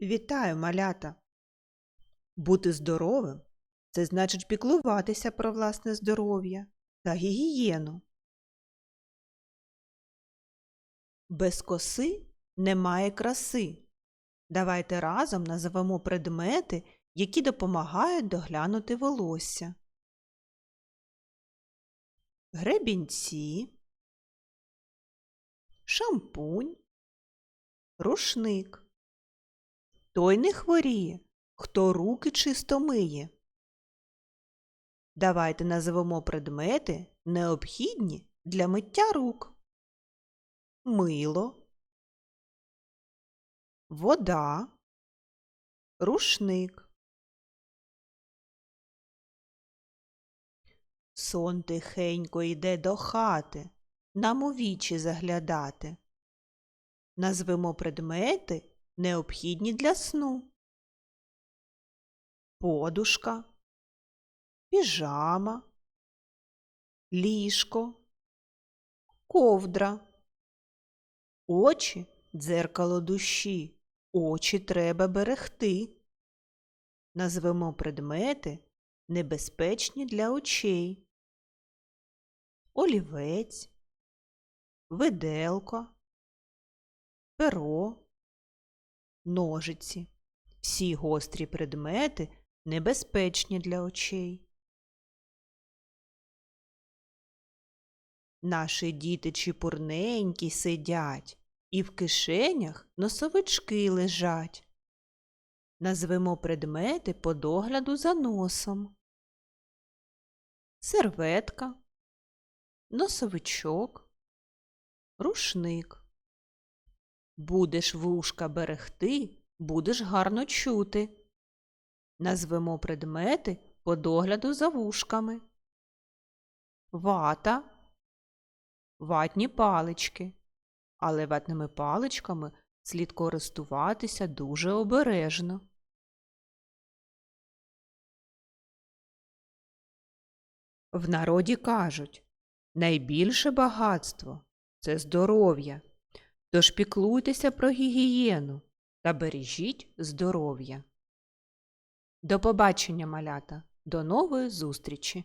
Вітаю, малята! Бути здоровим це значить піклуватися про власне здоров'я та гігієну. Без коси немає краси. Давайте разом називемо предмети, які допомагають доглянути волосся. Гребінці, шампунь, рушник. Той не хворіє, хто руки чисто миє. Давайте називемо предмети, необхідні для миття рук. Мило, вода, рушник. Сон тихенько йде до хати, нам у вічі заглядати. Назвемо предмети, необхідні для сну. Подушка, піжама, ліжко, ковдра, очі дзеркало душі, очі треба берегти. Назвемо предмети, небезпечні для очей. Олівець, виделко, перо, ножиці. Всі гострі предмети небезпечні для очей. Наші діти чіпурненькі сидять, і в кишенях носовички лежать. Назвемо предмети по догляду за носом. Серветка, носовичок, рушник. Будеш вушка берегти, будеш гарно чути. Назвемо предмети по догляду за вушками. Вата, ватні палички. Але ватними паличками слід користуватися дуже обережно. В народі кажуть, найбільше багатство це здоров'я. Тож піклуйтеся про гігієну та бережіть здоров'я. До побачення, малята, до нової зустрічі!